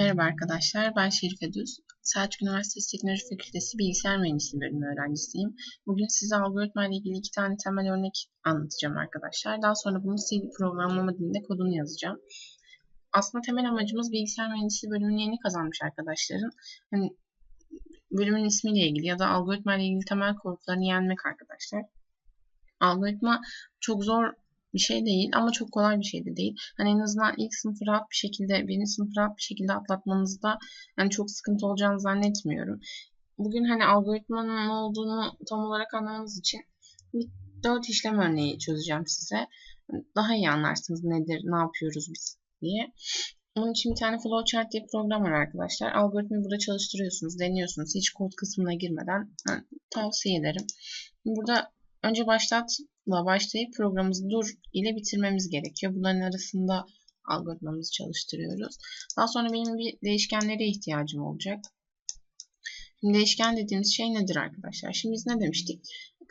Merhaba arkadaşlar, ben Şerife Düz. Selçuk Üniversitesi Teknoloji Fakültesi Bilgisayar Mühendisliği bölümü öğrencisiyim. Bugün size algoritma ile ilgili iki tane temel örnek anlatacağım arkadaşlar. Daha sonra bunun C programlama dilinde kodunu yazacağım. Aslında temel amacımız bilgisayar mühendisliği bölümünü yeni kazanmış arkadaşların hani bölümün ismiyle ilgili ya da algoritma ile ilgili temel korkularını yenmek arkadaşlar. Algoritma çok zor bir şey değil ama çok kolay bir şey de değil. Hani en azından ilk sınıfı rahat bir şekilde, birinci sınıfı rahat bir şekilde atlatmanızda yani çok sıkıntı olacağını zannetmiyorum. Bugün hani algoritmanın ne olduğunu tam olarak anlamanız için bir dört işlem örneği çözeceğim size. Daha iyi anlarsınız nedir, ne yapıyoruz biz diye. Bunun için bir tane flowchart diye program var arkadaşlar. Algoritmayı burada çalıştırıyorsunuz, deniyorsunuz. Hiç kod kısmına girmeden yani, tavsiye ederim. Burada önce başlatla başlayıp programımızı dur ile bitirmemiz gerekiyor. Bunların arasında algoritmamızı çalıştırıyoruz. Daha sonra benim bir değişkenlere ihtiyacım olacak. Şimdi değişken dediğimiz şey nedir arkadaşlar? Şimdi biz ne demiştik?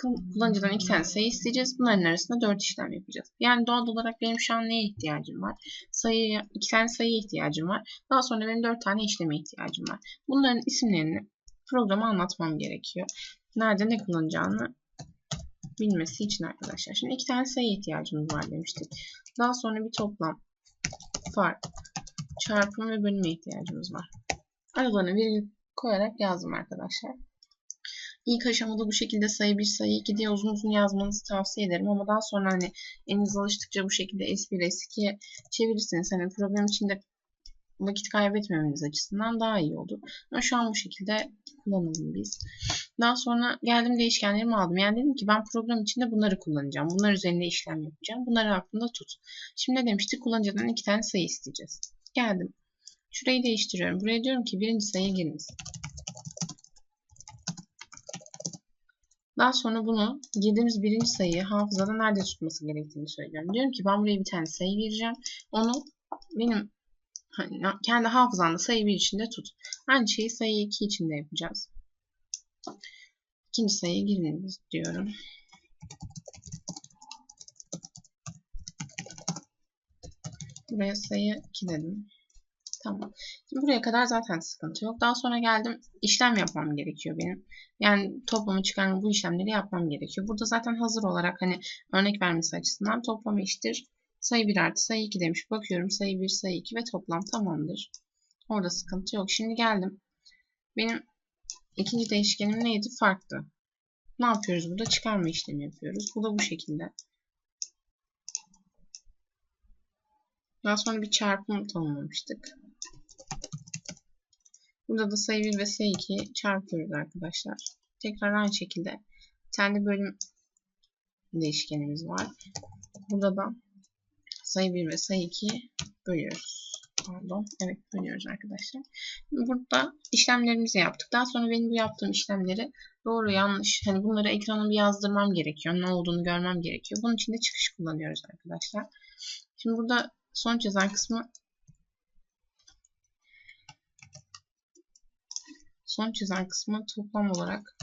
Kullanıcıdan iki tane sayı isteyeceğiz. Bunların arasında dört işlem yapacağız. Yani doğal olarak benim şu an neye ihtiyacım var? Sayıya, iki tane sayıya ihtiyacım var. Daha sonra benim dört tane işleme ihtiyacım var. Bunların isimlerini programa anlatmam gerekiyor. Nerede ne kullanacağını bilmesi için arkadaşlar. Şimdi iki tane sayı ihtiyacımız var demiştik. Daha sonra bir toplam, fark, çarpım ve bölüme ihtiyacımız var. Aralarına virgül koyarak yazdım arkadaşlar. İlk aşamada bu şekilde sayı 1, sayı 2 diye uzun uzun yazmanızı tavsiye ederim. Ama daha sonra hani eliniz alıştıkça bu şekilde S1, S2'ye çevirirseniz hani problem içinde vakit kaybetmemeniz açısından daha iyi olur. Ama şu an bu şekilde kullanalım biz. Daha sonra geldim değişkenlerimi aldım. Yani dedim ki ben program içinde bunları kullanacağım. Bunlar üzerinde işlem yapacağım. Bunları aklında tut. Şimdi ne demiştik? Kullanıcıdan iki tane sayı isteyeceğiz. Geldim. Şurayı değiştiriyorum. Buraya diyorum ki birinci sayıya giriniz. Daha sonra bunu girdiğimiz birinci sayıyı hafızada nerede tutması gerektiğini söylüyorum. Diyorum ki ben buraya bir tane sayı gireceğim. Onu benim hani, kendi hafızanda sayı bir içinde tut. Aynı şeyi sayı 2 içinde yapacağız. İkinci sayıya giriniz diyorum. Buraya sayı 2 dedim. Tamam. Şimdi buraya kadar zaten sıkıntı yok. Daha sonra geldim. işlem yapmam gerekiyor benim. Yani toplamı çıkarma bu işlemleri yapmam gerekiyor. Burada zaten hazır olarak hani örnek vermesi açısından toplam eşittir. Sayı 1 artı sayı 2 demiş. Bakıyorum sayı 1, sayı 2 ve toplam tamamdır. Orada sıkıntı yok. Şimdi geldim. Benim ikinci değişkenim neydi? Farklı. Ne yapıyoruz burada? Çıkarma işlemi yapıyoruz. Bu da bu şekilde. Daha sonra bir çarpım tanımlamıştık. Burada da sayı 1 ve sayı 2 çarpıyoruz arkadaşlar. Tekrar aynı şekilde bir tane bölüm değişkenimiz var. Burada da sayı 1 ve sayı 2 bölüyoruz. Pardon. Evet bölüyoruz arkadaşlar. Burada işlemlerimizi yaptık. Daha sonra benim bu yaptığım işlemleri doğru yanlış hani bunları ekrana bir yazdırmam gerekiyor. Ne olduğunu görmem gerekiyor. Bunun için de çıkış kullanıyoruz arkadaşlar. Şimdi burada sonuç yazan kısmı sonuç yazan kısmı toplam olarak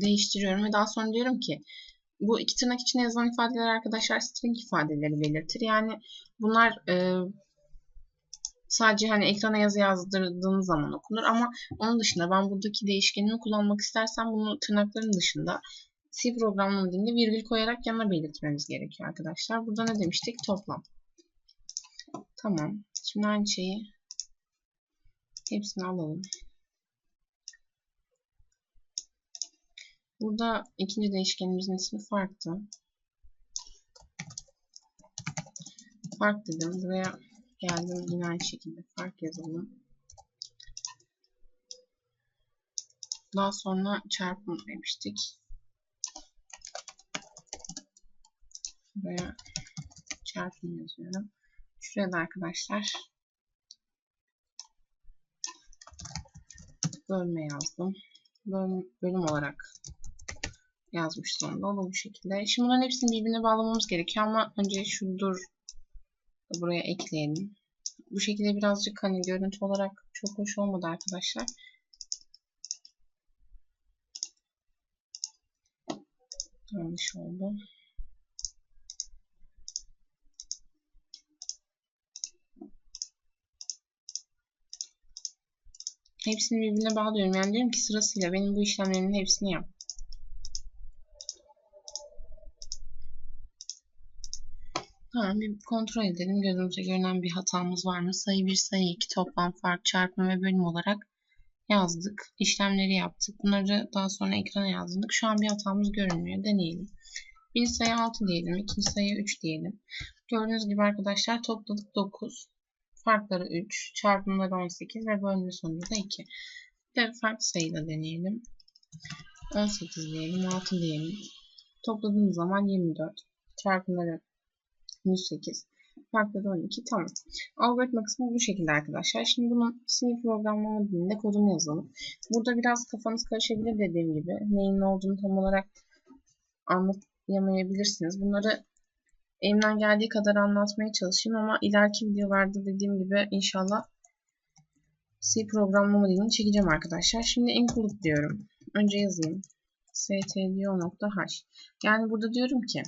değiştiriyorum ve daha sonra diyorum ki bu iki tırnak içine yazılan ifadeler arkadaşlar string ifadeleri belirtir. Yani bunlar e, sadece hani ekrana yazı yazdırdığınız zaman okunur ama onun dışında ben buradaki değişkenimi kullanmak istersem bunu tırnakların dışında C programlama dilinde virgül koyarak yanına belirtmemiz gerekiyor arkadaşlar. Burada ne demiştik? Toplam. Tamam. Şimdi aynı şeyi hepsini alalım. Burada ikinci değişkenimizin ismi farklı. Fark dedim. Buraya geldim. Yine aynı şekilde fark yazalım. Daha sonra çarpım demiştik. Buraya çarpım yazıyorum. Şuraya da arkadaşlar bölme yazdım. Bölüm olarak yazmış sonunda. O bu şekilde. Şimdi bunların hepsini birbirine bağlamamız gerekiyor ama önce şu dur buraya ekleyelim. Bu şekilde birazcık hani görüntü olarak çok hoş olmadı arkadaşlar. Yanlış oldu. Hepsini birbirine bağlıyorum. Yani diyorum ki sırasıyla benim bu işlemlerimin hepsini yap. Tamam bir kontrol edelim. Gözümüze görünen bir hatamız var mı? Sayı 1, sayı 2, toplam, fark, çarpma ve bölüm olarak yazdık. İşlemleri yaptık. Bunları daha sonra ekrana yazdık. Şu an bir hatamız görünmüyor. Deneyelim. Birinci sayı 6 diyelim. ikinci sayı 3 diyelim. Gördüğünüz gibi arkadaşlar topladık 9. Farkları 3. Çarpımları 18 ve bölme sonucu da 2. Bir farklı sayıyla deneyelim. 18 diyelim. 6 diyelim. Topladığımız zaman 24. Çarpımları 108. Farkları 12. Tamam. Algoritma kısmı bu şekilde arkadaşlar. Şimdi bunun C programlama dilinde kodunu yazalım. Burada biraz kafanız karışabilir dediğim gibi. Neyin ne olduğunu tam olarak anlayamayabilirsiniz. Bunları elimden geldiği kadar anlatmaya çalışayım ama ileriki videolarda dediğim gibi inşallah C programlama dilini çekeceğim arkadaşlar. Şimdi include diyorum. Önce yazayım. stdio.h Yani burada diyorum ki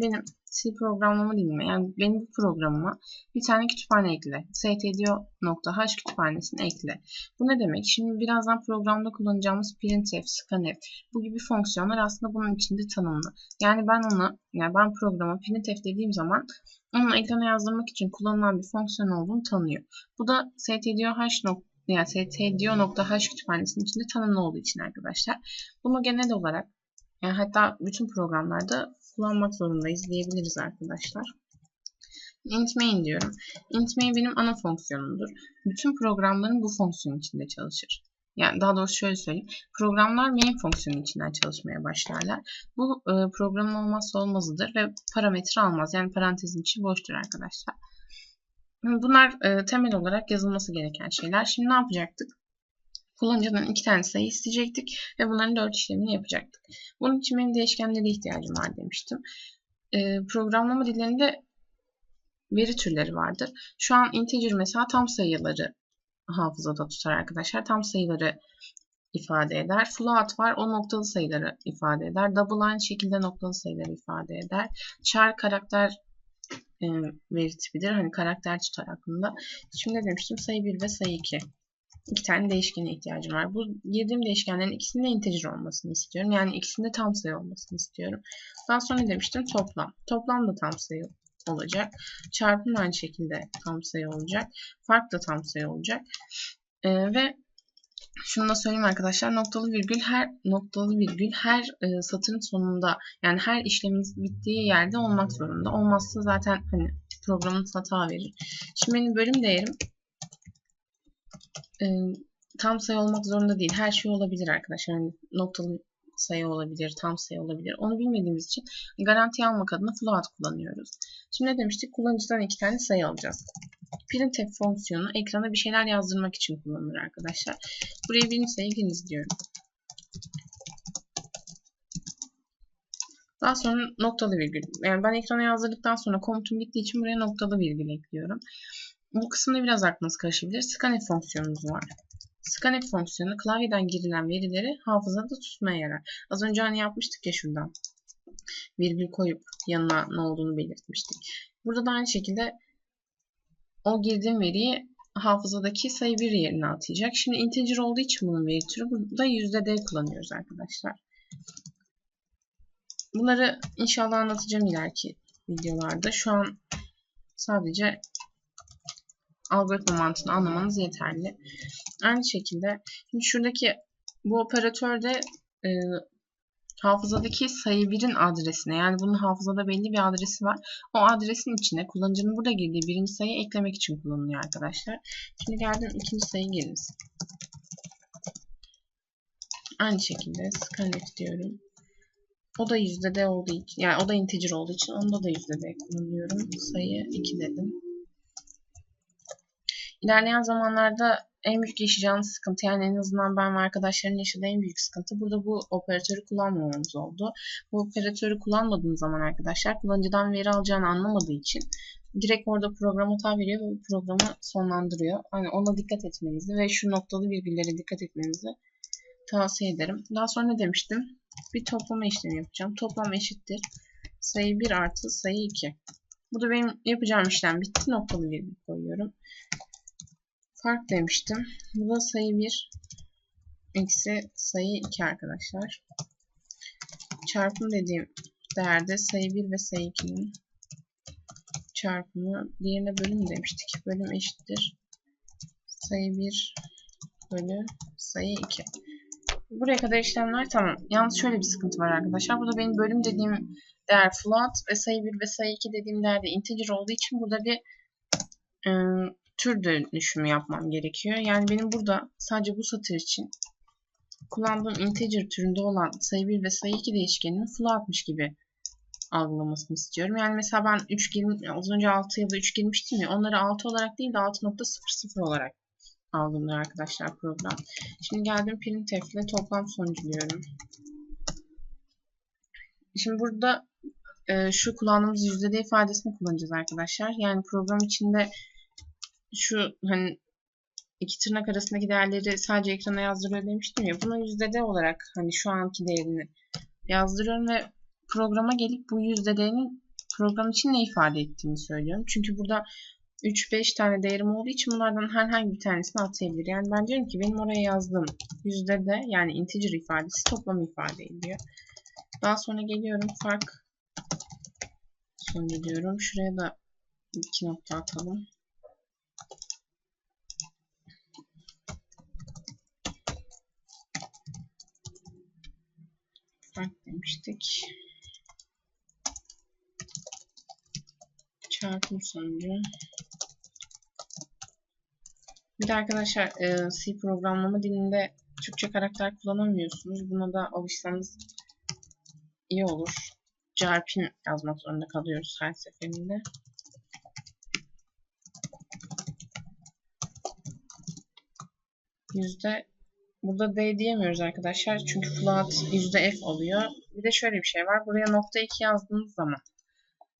benim C programlama dilime yani benim bu programıma bir tane kütüphane ekle. stdio.h kütüphanesini ekle. Bu ne demek? Şimdi birazdan programda kullanacağımız printf, scanf bu gibi fonksiyonlar aslında bunun içinde tanımlı. Yani ben ona yani ben programa printf dediğim zaman onu ekrana yazdırmak için kullanılan bir fonksiyon olduğunu tanıyor. Bu da stdio.h yani stdio.h kütüphanesinin içinde tanımlı olduğu için arkadaşlar. Bunu genel olarak yani hatta bütün programlarda kullanmak zorundayız diyebiliriz arkadaşlar. Int diyorum. Int benim ana fonksiyonumdur. Bütün programların bu fonksiyon içinde çalışır. Yani daha doğrusu şöyle söyleyeyim. Programlar main fonksiyonu içinden çalışmaya başlarlar. Bu e, programın olmazsa olmazıdır ve parametre almaz. Yani parantezin içi boştur arkadaşlar. Bunlar e, temel olarak yazılması gereken şeyler. Şimdi ne yapacaktık? Kullanıcıdan iki tane sayı isteyecektik ve bunların dört işlemini yapacaktık. Bunun için benim değişkenlere ihtiyacım var demiştim. Ee, programlama dillerinde veri türleri vardır. Şu an integer mesela tam sayıları hafızada tutar arkadaşlar. Tam sayıları ifade eder. Float var. O noktalı sayıları ifade eder. Double aynı şekilde noktalı sayıları ifade eder. Char karakter e, veri tipidir. Hani karakter tutar aklında. Şimdi demiştim? Sayı 1 ve sayı 2 iki tane değişkene ihtiyacım var. Bu girdiğim değişkenlerin ikisinde integer olmasını istiyorum. Yani ikisinde tam sayı olmasını istiyorum. Daha sonra demiştim? Toplam. Toplam da tam sayı olacak. Çarpım aynı şekilde tam sayı olacak. Fark da tam sayı olacak. Ee, ve şunu da söyleyeyim arkadaşlar. Noktalı virgül her noktalı virgül her e, satırın sonunda yani her işlemin bittiği yerde olmak zorunda. Olmazsa zaten hani programın hata verir. Şimdi benim bölüm değerim e, tam sayı olmak zorunda değil. Her şey olabilir arkadaşlar. Yani noktalı sayı olabilir, tam sayı olabilir. Onu bilmediğimiz için garanti almak adına float kullanıyoruz. Şimdi ne demiştik? Kullanıcıdan iki tane sayı alacağız. Printf fonksiyonu ekrana bir şeyler yazdırmak için kullanılır arkadaşlar. Buraya birinci sayı giriniz diyorum. Daha sonra noktalı virgül. Yani ben ekrana yazdırdıktan sonra komutum bittiği için buraya noktalı virgül ekliyorum. Bu kısımda biraz aklınız karışabilir. Scanf fonksiyonumuz var. Scanf fonksiyonu klavyeden girilen verileri hafızada tutmaya yarar. Az önce hani yapmıştık ya şuradan. Virgül koyup yanına ne olduğunu belirtmiştik. Burada da aynı şekilde o girdiğim veriyi hafızadaki sayı bir yerine atayacak. Şimdi integer olduğu için bunun veri türü burada %d kullanıyoruz arkadaşlar. Bunları inşallah anlatacağım ileriki videolarda. Şu an sadece algoritma mantığını anlamanız yeterli. Aynı şekilde şimdi şuradaki bu operatörde e, hafızadaki sayı birin adresine yani bunun hafızada belli bir adresi var. O adresin içine kullanıcının burada girdiği birinci sayıyı eklemek için kullanılıyor arkadaşlar. Şimdi geldim ikinci sayı giriniz. Aynı şekilde scanf diyorum. O da yüzde de olduğu için yani o da integer olduğu için onda da yüzde de kullanıyorum. Sayı 2 dedim. İlerleyen zamanlarda en büyük yaşayacağınız sıkıntı yani en azından ben ve arkadaşların yaşadığı en büyük sıkıntı burada bu operatörü kullanmamamız oldu. Bu operatörü kullanmadığınız zaman arkadaşlar kullanıcıdan veri alacağını anlamadığı için direkt orada program hata veriyor ve programı sonlandırıyor. Hani ona dikkat etmenizi ve şu noktalı virgüllere dikkat etmenizi tavsiye ederim. Daha sonra ne demiştim? Bir toplama işlemi yapacağım. Toplam eşittir. Sayı 1 artı sayı 2. Burada benim yapacağım işlem bitti. Noktalı virgül koyuyorum Fark demiştim. Bu da sayı 1 eksi sayı 2 arkadaşlar. Çarpım dediğim değerde sayı 1 ve sayı 2'nin çarpımı diğerine bölüm demiştik. Bölüm eşittir. Sayı 1 bölü sayı 2. Buraya kadar işlemler tamam. Yalnız şöyle bir sıkıntı var arkadaşlar. Burada benim bölüm dediğim değer float ve sayı 1 ve sayı 2 dediğim değerde integer olduğu için burada bir e, tür dönüşümü yapmam gerekiyor. Yani benim burada sadece bu satır için kullandığım integer türünde olan sayı 1 ve sayı 2 değişkenini floatmış gibi algılamasını istiyorum. Yani mesela ben 3 girmiş, az önce 6 ya da 3 girmiştim ya onları 6 olarak değil de 6.00 olarak algılıyor arkadaşlar program. Şimdi geldim printf ile toplam sonucu diyorum. Şimdi burada e, şu kullandığımız yüzdede ifadesini kullanacağız arkadaşlar. Yani program içinde şu hani iki tırnak arasındaki değerleri sadece ekrana yazdırıyor demiştim ya. Bunu yüzdede olarak hani şu anki değerini yazdırıyorum ve programa gelip bu yüzde değerinin program için ne ifade ettiğini söylüyorum. Çünkü burada 3-5 tane değerim olduğu için bunlardan herhangi bir tanesini atayabilir. Yani ben diyorum ki benim oraya yazdığım yüzde de yani integer ifadesi toplam ifade ediyor. Daha sonra geliyorum fark sonucu diyorum. Şuraya da iki nokta atalım. Fark demiştik. Çarpım sonucu. Bir de arkadaşlar e, C programlama dilinde Türkçe karakter kullanamıyorsunuz. Buna da alışsanız iyi olur. Jarpin yazmak zorunda kalıyoruz her seferinde. Yüzde burada D diyemiyoruz arkadaşlar. Çünkü float F oluyor. Bir de şöyle bir şey var. Buraya nokta 2 yazdığınız zaman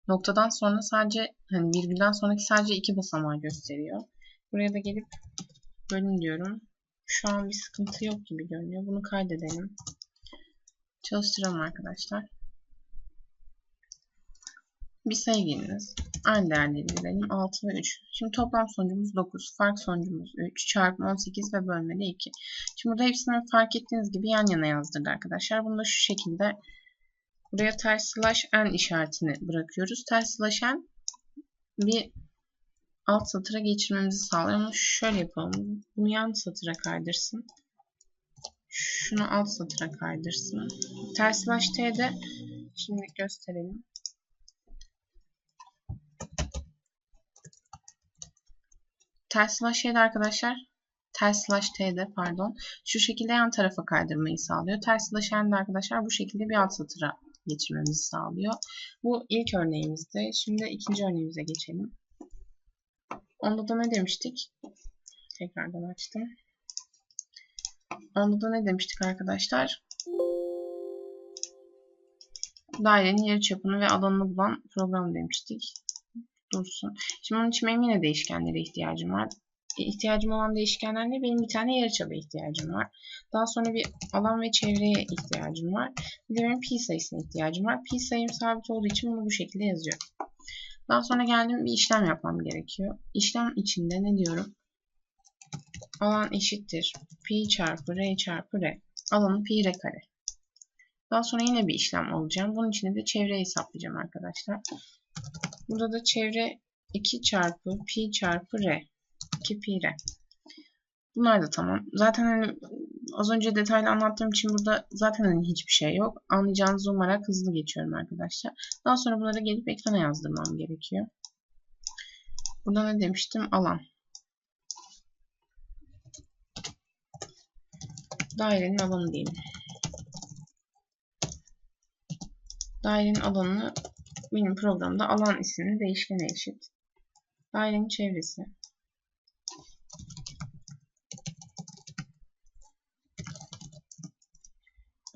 noktadan sonra sadece hani virgülden sonraki sadece iki basamağı gösteriyor. Buraya da gelip bölüm diyorum. Şu an bir sıkıntı yok gibi görünüyor. Bunu kaydedelim. Çalıştıralım arkadaşlar. Bir sayı giriniz. Aynı değerleri girelim. 6 ve 3. Şimdi toplam sonucumuz 9. Fark sonucumuz 3. Çarpım 18 ve bölmeli 2. Şimdi burada hepsini fark ettiğiniz gibi yan yana yazdırdı arkadaşlar. Bunu da şu şekilde buraya ters slash n işaretini bırakıyoruz. Ters slash n bir alt satıra geçirmemizi sağlıyor. Ama şöyle yapalım. Bunu yan satıra kaydırsın. Şunu alt satıra kaydırsın. Ters slash t'de şimdi gösterelim. Ters slash y'de arkadaşlar ters slash t'de pardon şu şekilde yan tarafa kaydırmayı sağlıyor. Ters slash n'de arkadaşlar bu şekilde bir alt satıra geçirmemizi sağlıyor. Bu ilk örneğimizde. Şimdi ikinci örneğimize geçelim. Onda da ne demiştik? Tekrardan açtım. Onda da ne demiştik arkadaşlar? Dairenin yarıçapını ve alanını bulan program demiştik. Dursun. Şimdi onun için benim yine değişkenlere ihtiyacım var. E, ihtiyacım olan değişkenlerle benim bir tane yarıçapa ihtiyacım var. Daha sonra bir alan ve çevreye ihtiyacım var. Bir de benim pi sayısına ihtiyacım var. Pi sayım sabit olduğu için bunu bu şekilde yazıyorum. Daha sonra geldim bir işlem yapmam gerekiyor. İşlem içinde ne diyorum? Alan eşittir. Pi çarpı r çarpı r. Alanı pi r kare. Daha sonra yine bir işlem alacağım. Bunun içinde de çevreyi hesaplayacağım arkadaşlar. Burada da çevre 2 çarpı pi çarpı r. 2 pi r. Bunlar da tamam. Zaten hani az önce detaylı anlattığım için burada zaten hani hiçbir şey yok. Anlayacağınızı umarak hızlı geçiyorum arkadaşlar. Daha sonra bunları gelip ekrana yazdırmam gerekiyor. Burada ne demiştim? Alan. Dairenin alanı diyelim. Dairenin alanını benim programda alan isimli değişkene eşit. Dairenin çevresi.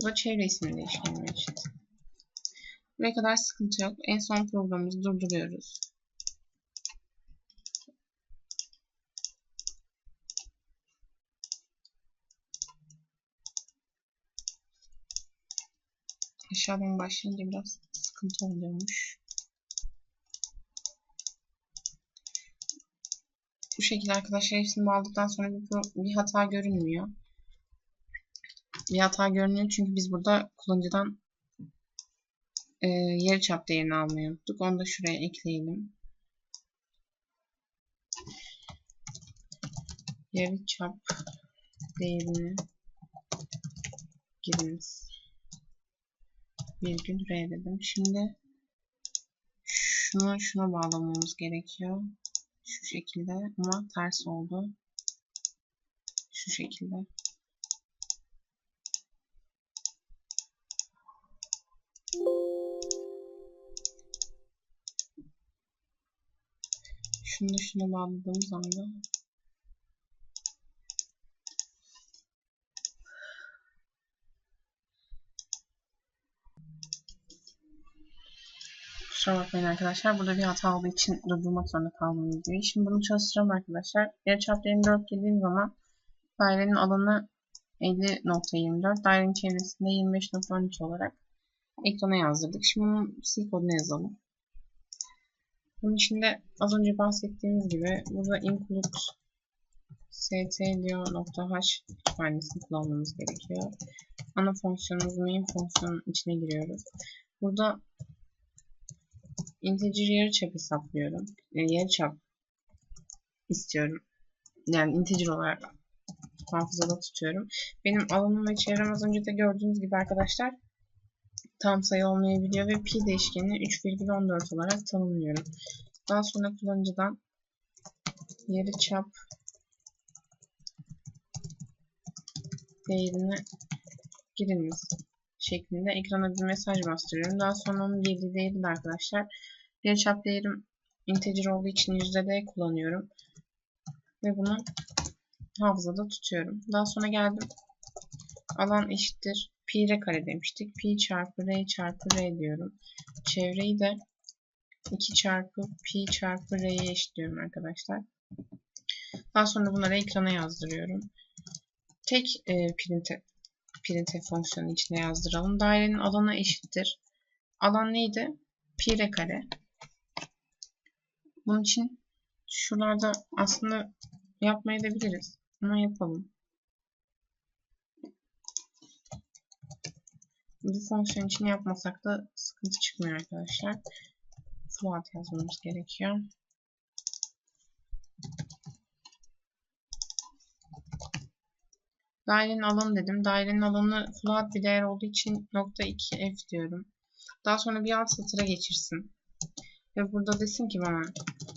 Bu da çevre isimli değişkenime eşit. Buraya kadar sıkıntı yok. En son programımızı durduruyoruz. Aşağıdan başlayınca biraz sıkıntı oluyormuş. Bu şekilde arkadaşlar hepsini bağladıktan sonra bir, bir hata görünmüyor. Bir hata görünüyor çünkü biz burada kullanıcıdan e, yarıçap değerini almayı unuttuk. Onu da şuraya ekleyelim. Yarıçap değerini giriniz. Virgül R dedim. Şimdi şunu şuna bağlamamız gerekiyor. Şu şekilde ama ters oldu. Şu şekilde. Şunu şuna bağladığımız anda Kusura bakmayın arkadaşlar. Burada bir hata olduğu için durdurmak zorunda kaldım videoyu. Şimdi bunu çalıştıralım arkadaşlar. Yarıçap 24 dediğim zaman dairenin alanı 50.24, dairenin çevresinde 25.13 olarak ekrana yazdırdık. Şimdi bunun C kodunu yazalım. Bunun içinde az önce bahsettiğimiz gibi burada include stdio.h kütüphanesini kullanmamız gerekiyor. Ana fonksiyonumuz main fonksiyonun içine giriyoruz. Burada integer yarıçap hesaplıyorum. Yani yarıçap istiyorum. Yani integer olarak hafızada tutuyorum. Benim alanım ve çevrem az önce de gördüğünüz gibi arkadaşlar tam sayı olmayabiliyor ve pi değişkenini 3,14 olarak tanımlıyorum. Daha sonra kullanıcıdan yarıçap değerini giriniz şeklinde ekrana bir mesaj bastırıyorum. Daha sonra onun girdiği değeri de arkadaşlar yarıçap değerim integer olduğu için %d kullanıyorum. Ve bunu hafızada tutuyorum. Daha sonra geldim. Alan eşittir. Pi r kare demiştik. Pi çarpı r çarpı r diyorum. Çevreyi de 2 çarpı pi çarpı r'ye eşitliyorum arkadaşlar. Daha sonra bunları ekrana yazdırıyorum. Tek e, printf, printf fonksiyonu içine yazdıralım. Dairenin alanı eşittir. Alan neydi? Pi r kare. Bunun için şuralarda aslında yapmayabiliriz. Ama yapalım. Bu fonksiyon için yapmasak da sıkıntı çıkmıyor arkadaşlar. Float yazmamız gerekiyor. Dairenin alanı dedim. Dairenin alanı float bir değer olduğu için nokta 2 f diyorum. Daha sonra bir alt satıra geçirsin. Ve burada desin ki bana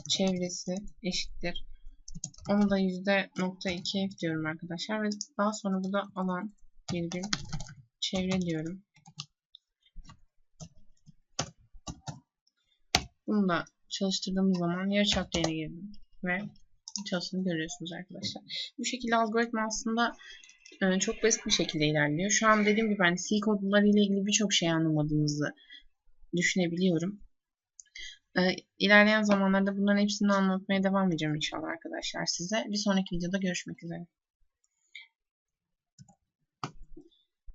çevresi eşittir. Onu da yüzde nokta 2 f diyorum arkadaşlar. Ve daha sonra burada alan virgül çevre diyorum. Bunu da çalıştırdığımız zaman yarıçap değerine girdim ve çalıştığını görüyorsunuz arkadaşlar. Bu şekilde algoritma aslında e, çok basit bir şekilde ilerliyor. Şu an dediğim gibi ben C kodları ile ilgili birçok şey anlamadığımızı düşünebiliyorum. E, ilerleyen zamanlarda bunların hepsini anlatmaya devam edeceğim inşallah arkadaşlar size. Bir sonraki videoda görüşmek üzere.